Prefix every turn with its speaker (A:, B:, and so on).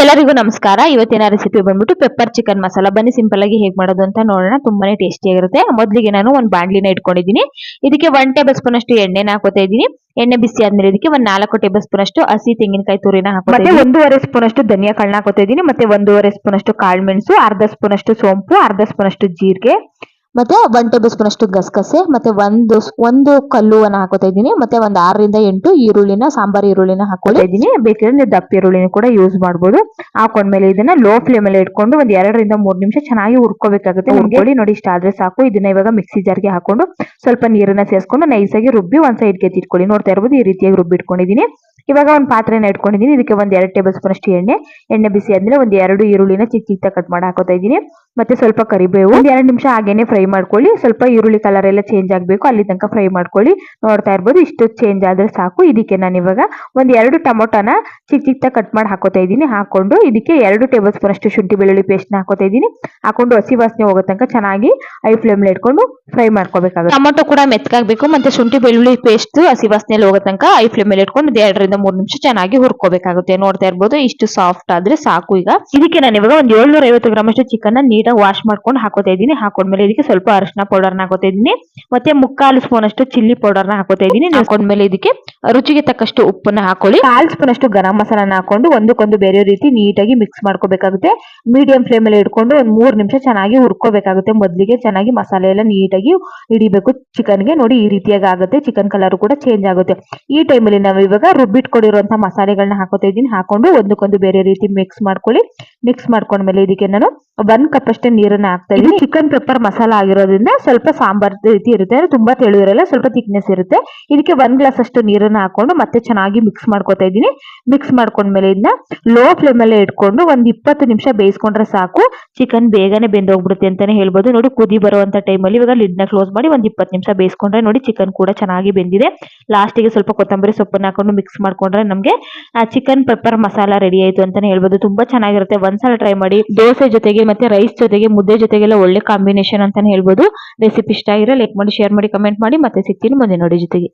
A: ಎಲ್ಲರಿಗೂ ನಮಸ್ಕಾರ. ಇವತ್ತಿನ ರೆಸಿಪಿ ಬಂದ್ಬಿಟ್ಟು ಪೆಪ್ಪರ್ ಚಿಕನ್ ಮಸಾಲ. ಬನ್ನಿ ಸಿಂಪಲ್ ಆಗಿ ಹೇಗೆ ಮಾಡೋದು ಅಂತ ನೋಡೋಣ. ತುಂಬಾನೇ ಟೇಸ್ಟಿ ಆಗಿರುತ್ತೆ. ಮೊದಲಿಗೆ ನಾನು ಒಂದು ಬಾಂಡ್ಲಿನ ಇಟ್ಕೊಂಡಿದ್ದೀನಿ. ಇದಕ್ಕೆ ಒನ್ ಟೇಬಲ್ ಸ್ಪೂನ್ ಅಷ್ಟು ಎಣ್ಣೆನ ಹಾಕೋತಾ ಇದ್ದೀನಿ. ಎಣ್ಣೆ ಬಿಸಿ ಆದ್ಮೇಲೆ ಇದಕ್ಕೆ ಒಂದ್ ನಾಲ್ಕು ಟೇಬಲ್ ಸ್ಪೂನ್ ಅಷ್ಟು ಹಸಿ ತೆಂಗಿನಕಾಯಿ ತುರಿನ ಹಾಕೋತೀನಿ
B: ಮತ್ತೆ. ಒಂದೂವರೆ ಸ್ಪೂನ್ ಅಷ್ಟು ಧನಿಯಾ ಕಾಳನ್ನ ಹಾಕೋತಾ ಇದ್ದೀನಿ. ಮತ್ತೆ ಒಂದೂವರೆ ಸ್ಪೂನ್ ಅಷ್ಟು ಕಾಳು ಮೆಣಸು ಅರ್ಧ ಸ್ಪೂನ್ ಅಷ್ಟು ಸೋಂಪು ಅರ್ಧ ಸ್ಪೂನ್ ಅಷ್ಟು ಜೀರಿಗೆ.
A: ಮತ್ತೆ ಒನ್ ಟೇಬಲ್ ಸ್ಪೂನ್ ಅಷ್ಟು ಗಸಗಸೆ ಮತ್ತೆ ಒಂದು ಒಂದು ಕಲ್ಲುವನ್ನು ಹಾಕೋತಾ ಇದ್ದೀನಿ. ಮತ್ತೆ ಒಂದ್ ಆರರಿಂದ ಎಂಟು ಈರುಳ್ಳಿನ ಸಾಂಬಾರ್ ಈರುಳ್ಳಿನ ಹಾಕೊಳ್ತಾ
B: ಹಾಕೋತಾ ಇದ್ದೀನಿ. ಬೇಕಿದ್ರೆ ದಪ್ಪ ಈರುಳ್ಳಿನ ಕೂಡ ಯೂಸ್ ಮಾಡ್ಬೋದು. ಹಾಕೊಂಡ್ಮೇಲೆ ಇದನ್ನ ಲೋ ಫ್ಲೇಮ್ ಅಲ್ಲಿ ಇಟ್ಕೊಂಡು ಒಂದ್ ಎರಡರಿಂದ ಮೂರ್ ನಿಮಿಷ ಚೆನ್ನಾಗಿ ಹುರ್ಕೋಬೇಕಾಗುತ್ತೆ. ಹುರ್ಕೊಳ್ಳಿ ನೋಡಿ ಇಷ್ಟ ಆದ್ರೆ ಸಾಕು. ಇದನ್ನ ಇವಾಗ ಮಿಕ್ಸಿ ಜಾರ್ಗೆ ಹಾಕೊಂಡು ಸ್ವಲ್ಪ ನೀರನ್ನ ಸೇರಿಸ್ಕೊಂಡು ನೈಸಾಗಿ ರುಬ್ಬಿ ಒಂದ್ ಸೈಡ್ಗೆ ಎತ್ತಿಟ್ಕೊಳ್ಳಿ ನೋಡ್ತಾ ಇರ್ಬೋದು ಈ ರೀತಿಯಾಗಿ ರುಬ್ಬಿ ಇಟ್ಕೊಂಡಿದ್ದೀನಿ. ಇವಾಗ ಒಂದು ಪಾತ್ರೆನ ಇಟ್ಕೊಂಡಿದ್ದೀನಿ. ಇದಕ್ಕೆ ಒಂದ್ ಎರಡು ಟೇಬಲ್ ಸ್ಪೂನ್ ಅಷ್ಟು ಎಣ್ಣೆ. ಎಣ್ಣೆ ಬಿಸಿ ಆದ್ಮೇಲೆ ಒಂದ್ ಎರಡು ಈರುಳ್ಳಿನ ಚಿಕ್ಕ ಚಿಕ್ಕ ಕಟ್ ಮಾಡಿ ಹಾಕೋತಾ ಇದ್ದೀನಿ. ಮತ್ತೆ ಸ್ವಲ್ಪ ಕರಿಬೇವು. ಒಂದ್ ಎರಡು ನಿಮಿಷ ಹಾಗೇನೆ ಫ್ರೈ ಮಾಡ್ಕೊಳ್ಳಿ. ಸ್ವಲ್ಪ ಈರುಳ್ಳಿ ಕಲರ್ ಎಲ್ಲ ಚೇಂಜ್ ಆಗ್ಬೇಕು. ಅಲ್ಲಿ ತನಕ ಫ್ರೈ ಮಾಡ್ಕೊಳ್ಳಿ. ನೋಡ್ತಾ ಇರ್ಬೋದು ಇಷ್ಟು ಚೇಂಜ್ ಆದ್ರೆ ಸಾಕು. ಇದಕ್ಕೆ ನಾನು ಇವಾಗ ಒಂದ್ ಎರಡು ಟೊಮೊಟೊನ ಚಿಕ್ಕ ಚಿಕ್ಕ ಕಟ್ ಮಾಡಿ ಹಾಕೋತಾ ಇದ್ದೀನಿ. ಹಾಕೊಂಡು ಇದಕ್ಕೆ ಎರಡು ಟೇಬಲ್ ಸ್ಪೂನ್ ಅಷ್ಟು ಶುಂಠಿ ಬೆಳ್ಳುಳ್ಳಿ ಪೇಸ್ಟ್ನ ಹಾಕೋತಾ ಇದ್ದೀನಿ. ಹಾಕೊಂಡು ಹಸಿ ವಾಸನೆ ಹೋಗೋ ತನಕ ಚೆನ್ನಾಗಿ ಐ ಫ್ಲೇಮ್ ಇಟ್ಕೊಂಡು ಫ್ರೈ ಮಾಡ್ಕೋಬೇಕಾಗುತ್ತೆ.
A: ಟೊಮೊಟೊ ಕೂಡ ಮೆತ್ಕಾಗಬೇಕು ಮತ್ತೆ ಶುಂಠಿ ಬೆಳ್ಳುಳ್ಳಿ ಪೇಸ್ಟ್ ಹಸಿ ವಾಸನೆಯಲ್ಲಿ ಹೋಗೋ ತನಕ ಐ ಫ್ಲೇಮ್ ಮೇಲೆ ಇಟ್ಕೊಂಡು ಎರಡರಿಂದ ಮೂರು ನಿಮಿಷ ಚೆನ್ನಾಗಿ ಹುರ್ಕೋಬೇಕಾಗುತ್ತೆ. ನೋಡ್ತಾ ಇರ್ಬೋದು ಇಷ್ಟು ಸಾಫ್ಟ್ ಆದ್ರೆ ಸಾಕು ಈಗ.
B: ಇದಕ್ಕೆ ನಾನು ಇವಾಗ ಒಂದ್ ಏಳ್ನೂರ ಐವತ್ತು ಗ್ರಾಮ್ ಅಷ್ಟು ಚಿಕನ್
A: ನೀಟಾಗಿ ವಾಶ್ ಮಾಡ್ಕೊಂಡು ಹಾಕೋತಾ ಇದ್ದೀನಿ. ಹಾಕೊಂಡ್ಮೇಲೆ ಇದಕ್ಕೆ ಸ್ವಲ್ಪ ಅರಿಶಿನ ಪೌಡರ್ನ ಹಾಕೋತಾ ಇದ್ದೀನಿ. ಮತ್ತೆ ಮುಕ್ಕಾಲು ಸ್ಪೂನ್ ಅಷ್ಟು ಚಿಲ್ಲಿ ಪೌಡರ್ನ ಹಾಕೋತಾ ಇದ್ದೀನಿ. ಹಾಕೊಂಡ್ಮೇಲೆ ಇದಕ್ಕೆ ರುಚಿಗೆ ತಕ್ಕಷ್ಟು ಉಪ್ಪನ್ನ ಹಾಕೊಳ್ಳಿ.
B: ಕಾಲ್ ಸ್ಪೂನ್ ಅಷ್ಟು ಗರಂ ಮಸಾಲಾನ ಹಾಕೊಂಡು ಒಂದಕ್ಕೊಂದು ಬೇರೆ ರೀತಿ ನೀಟಾಗಿ ಮಿಕ್ಸ್ ಮಾಡ್ಕೋಬೇಕಾಗುತ್ತೆ. ಮೀಡಿಯಂ ಫ್ಲೇಮ್ ಅಲ್ಲಿ ಇಟ್ಕೊಂಡು ಒಂದ್ ಮೂರ್ ನಿಮಿಷ ಚೆನ್ನಾಗಿ ಹುರ್ಕೋಬೇಕಾಗುತ್ತೆ. ಮೊದಲಿಗೆ ಚೆನ್ನಾಗಿ ಮಸಾಲೆ ಎಲ್ಲ ನೀಟಾಗಿ ಹಿಡಿಬೇಕು. ಚಿಕನ್ಗೆ ನೋಡಿ ಈ ರೀತಿಯಾಗಿ ಆಗುತ್ತೆ. ಚಿಕನ್ ಕಲರ್ ಕೂಡ ಚೇಂಜ್ ಆಗುತ್ತೆ. ಈ ಟೈಮಲ್ಲಿ ನಾವು ಇವಾಗ ರುಬ್ಬಿಟ್ಕೊಂಡಿರುವಂತಹ ಮಸಾಲೆಗಳನ್ನ ಹಾಕೋತಾ ಇದ್ದೀನಿ. ಹಾಕೊಂಡು ಒಂದಕ್ಕೊಂದು ಬೇರೆ ರೀತಿ ಮಿಕ್ಸ್ ಮಾಡ್ಕೊಳ್ಳಿ. ಮಿಕ್ಸ್ ಮಾಡ್ಕೊಂಡ್ಮೇಲೆ ಇದಕ್ಕೆ ನಾನು ಒಂದ್ ಕಪ್ ಅಷ್ಟೇ ನೀರನ್ನ ಹಾಕ್ತಾ ಇದ್ದೀನಿ. ಚಿಕನ್ ಪೆಪ್ಪರ್ ಮಸಾಲ ಆಗಿರೋದ್ರಿಂದ ಸ್ವಲ್ಪ ಸಾಂಬಾರ್ ರೀತಿ ಇರುತ್ತೆ. ತುಂಬಾ ತೆಳು ಇರಲ್ಲ ಸ್ವಲ್ಪ ಥಿಕ್ನೆಸ್ ಇರುತ್ತೆ. ಇದಕ್ಕೆ ಒಂದ್ ಗ್ಲಾಸ್ ಅಷ್ಟು ನೀರನ್ನ ಹಾಕೊಂಡು ಮತ್ತೆ ಚೆನ್ನಾಗಿ ಮಿಕ್ಸ್ ಮಾಡ್ಕೊತಾ ಇದ್ದೀನಿ. ಮಿಕ್ಸ್ ಮಾಡ್ಕೊಂಡ್ಮೇಲೆ ಇದನ್ನ ಲೋ ಫ್ಲೇಮ್ ಅಲ್ಲೇ ಇಟ್ಕೊಂಡು ಒಂದ್ ಇಪ್ಪತ್ತು ನಿಮಿಷ ಬೇಯಿಸ್ಕೊಂಡ್ರೆ ಸಾಕು. ಚಿಕನ್ ಬೇಗನೆ ಬೆಂದೋಗ್ಬಿಡುತ್ತೆ ಅಂತಾನೆ ಹೇಳ್ಬೋದು. ನೋಡಿ ಕುದಿ ಬರುವಂತ ಟೈಮಲ್ಲಿ ಇವಾಗ ಲಿಡ್ನ ಕ್ಲೋಸ್ ಮಾಡಿ ಒಂದ್ ಇಪ್ಪತ್ತು ನಿಮಿಷ ಬೇಯಿಸ್ಕೊಂಡ್ರೆ ನೋಡಿ ಚಿಕನ್ ಕೂಡ ಚೆನ್ನಾಗಿ ಬೆಂದಿದೆ. ಲಾಸ್ಟಿಗೆ ಸ್ವಲ್ಪ ಕೊತ್ತಂಬರಿ ಸೊಪ್ಪನ್ನ ಹಾಕೊಂಡು ಮಿಕ್ಸ್ ಮಾಡ್ಕೊಂಡ್ರೆ ನಮಗೆ ಚಿಕನ್ ಪೆಪ್ಪರ್ ಮಸಾಲ ರೆಡಿ ಆಯ್ತು ಅಂತಾನೆ ಹೇಳ್ಬೋದು. ತುಂಬಾ ಚೆನ್ನಾಗಿರುತ್ತೆ. ಒಂದ್ಸಲ ಟ್ರೈ ಮಾಡಿ ದೋಸೆ ಜೊತೆಗೆ ಮತ್ತೆ ರೈಸ್ ಜೊತೆಗೆ ಮುದ್ದೆ ಜೊತೆಗೆಲ್ಲ ಒಳ್ಳೆ ಕಾಂಬಿನೇಷನ್ ಅಂತಾನೆ ಹೇಳ್ಬೋದು. ರೆಸಿಪಿ ಇಷ್ಟ ಆಗಿರೋ ಲೈಕ್ ಮಾಡಿ ಶೇರ್ ಮಾಡಿ ಕಮೆಂಟ್ ಮಾಡಿ ಮತ್ತೆ ಸಿಗ್ತೀನಿ ಮುಂದೆ ನೋಡಿ ಜೊತೆಗೆ.